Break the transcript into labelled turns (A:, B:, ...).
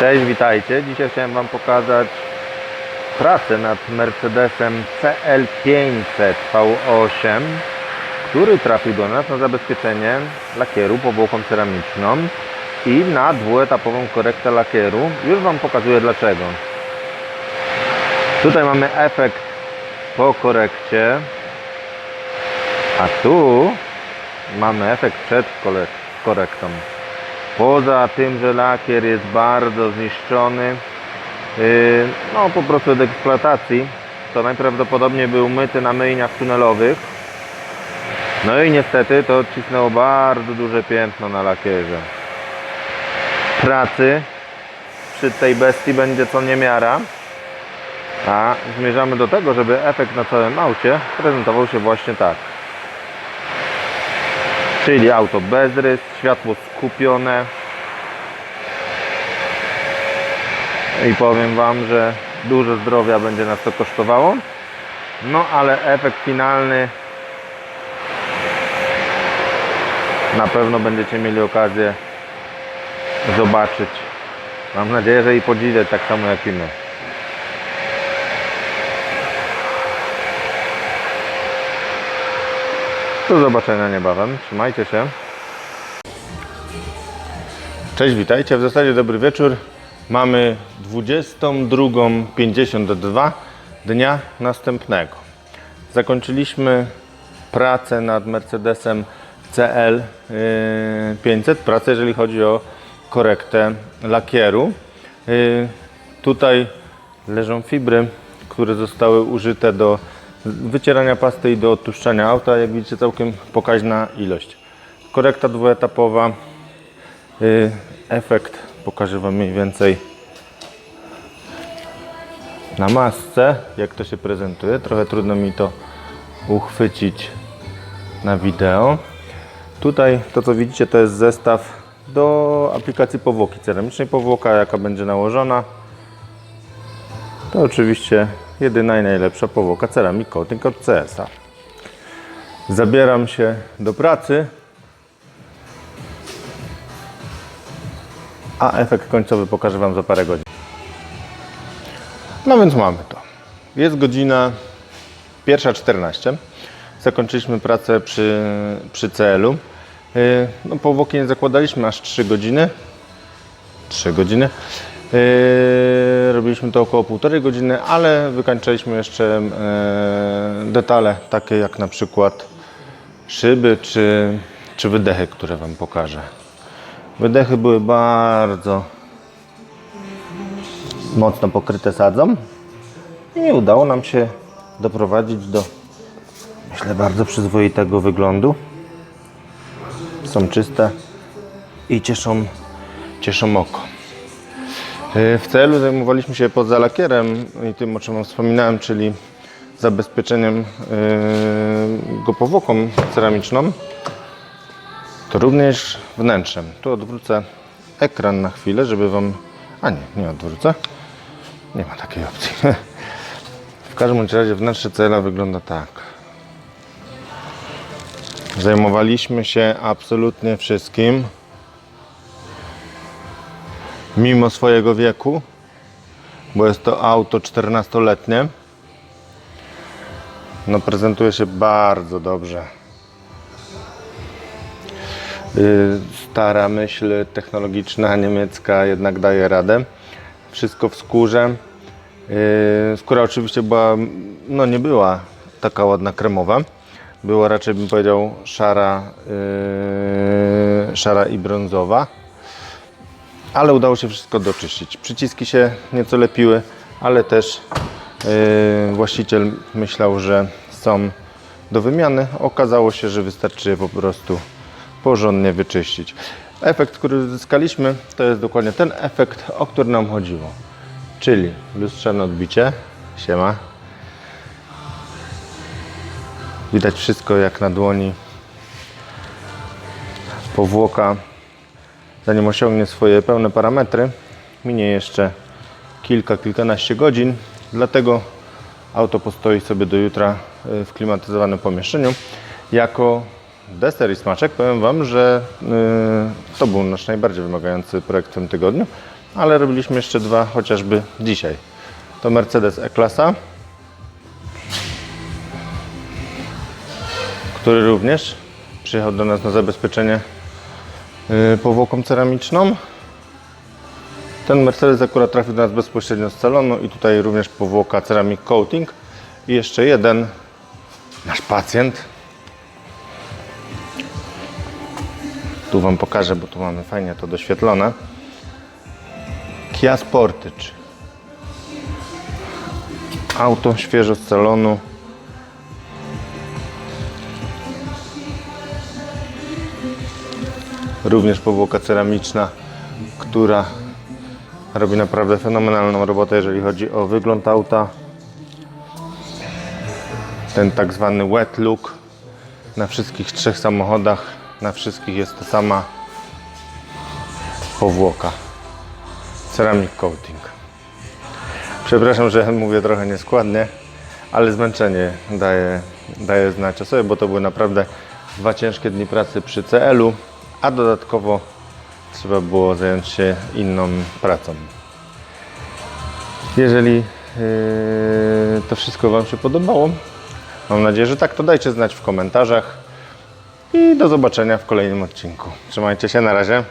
A: Cześć, witajcie. Dzisiaj chciałem Wam pokazać pracę nad Mercedesem CL500 V8, który trafił do nas na zabezpieczenie lakieru powłoką ceramiczną i na dwuetapową korektę lakieru. Już Wam pokazuję dlaczego. Tutaj mamy efekt po korekcie, a tu mamy efekt przed korektą. Poza tym, że lakier jest bardzo zniszczony, yy, no po prostu od eksploatacji, to najprawdopodobniej był myty na myjniach tunelowych. No i niestety to odcisnęło bardzo duże piętno na lakierze. Pracy przy tej bestii będzie co niemiara. A zmierzamy do tego, żeby efekt na całym aucie prezentował się właśnie tak. Czyli auto bez rys, światło skupione. I powiem Wam, że dużo zdrowia będzie nas to kosztowało. No ale efekt finalny na pewno będziecie mieli okazję zobaczyć. Mam nadzieję, że i podziwiać tak samo jak i my. Do zobaczenia niebawem. Trzymajcie się. Cześć, witajcie. W zasadzie dobry wieczór. Mamy 22.52 dnia następnego. Zakończyliśmy pracę nad Mercedesem CL yy, 500. Pracę, jeżeli chodzi o korektę lakieru. Yy, Tutaj leżą fibry, które zostały użyte do wycierania pasty i do odtłuszczania auta. Jak widzicie, całkiem pokaźna ilość. Korekta dwuetapowa. Yy, Efekt pokażę Wam mniej więcej na masce, jak to się prezentuje. Trochę trudno mi to uchwycić na wideo. Tutaj to co widzicie to jest zestaw do aplikacji powłoki ceramicznej. Powłoka jaka będzie nałożona to oczywiście jedyna i najlepsza powłoka Ceramic Coating od CSA. Zabieram się do pracy. A efekt końcowy pokażę Wam za parę godzin. No więc mamy to. Jest godzina 1.14. Zakończyliśmy pracę przy, przy CL-u. Yy, No, powłoki nie zakładaliśmy aż 3 godziny. 3 godziny. Yy, robiliśmy to około półtorej godziny, ale wykańczaliśmy jeszcze yy, detale takie jak na przykład szyby czy, czy wydechy, które Wam pokażę. Wydechy były bardzo mocno pokryte sadzą i udało nam się doprowadzić do myślę bardzo przyzwoitego wyglądu. Są czyste i cieszą, cieszą oko. Yy, W celu zajmowaliśmy się poza lakierem i tym, o czym wspominałem, czyli zabezpieczeniem yy, go powłoką ceramiczną, to również wnętrzem. Tu odwrócę ekran na chwilę, żeby Wam... A nie, nie odwrócę. Nie ma takiej opcji. W każdym razie wnętrze cela wygląda tak. Zajmowaliśmy się absolutnie wszystkim. Mimo swojego wieku, bo jest to auto 14-letnie, no prezentuje się bardzo dobrze. Y, Stara myśl technologiczna niemiecka jednak daje radę. Wszystko w skórze. Y, Skóra oczywiście była, no nie była taka ładna kremowa. Była raczej bym powiedział szara, y, szara i brązowa. Ale udało się wszystko doczyścić. Przyciski się nieco lepiły, ale też y, właściciel myślał, że są do wymiany. Okazało się, że wystarczy je po prostu porządnie wyczyścić. Efekt, który uzyskaliśmy, to jest dokładnie ten efekt, o który nam chodziło. Czyli lustrzane odbicie. Siema. Widać wszystko jak na dłoni. Powłoka, zanim osiągnie swoje pełne parametry, minie jeszcze kilka, kilkanaście godzin. Dlatego auto postoi sobie do jutra y, w klimatyzowanym pomieszczeniu. Jako deser i smaczek powiem Wam, że y, to był nasz najbardziej wymagający projekt w tym tygodniu ale robiliśmy jeszcze dwa chociażby dzisiaj. To Mercedes E-klasa, który również przyjechał do nas na zabezpieczenie powłoką ceramiczną. Ten Mercedes akurat trafił do nas bezpośrednio z salonu i tutaj również powłoka ceramic coating. I jeszcze jeden nasz pacjent. Tu Wam pokażę, bo tu mamy fajnie to doświetlone. Kia Sportage. Auto świeżo z salonu. Również powłoka ceramiczna, która robi naprawdę fenomenalną robotę, jeżeli chodzi o wygląd auta. Ten tak zwany wet look na wszystkich trzech samochodach, na wszystkich jest ta sama powłoka. Ceramic coating. Przepraszam, że mówię trochę nieskładnie, ale zmęczenie daje, daje znać o sobie, bo to były naprawdę dwa ciężkie dni pracy przy CL-u, a dodatkowo trzeba było zająć się inną pracą. Jeżeli yy, to wszystko Wam się podobało, mam nadzieję, że tak, to dajcie znać w komentarzach i do zobaczenia w kolejnym odcinku. Trzymajcie się, na razie.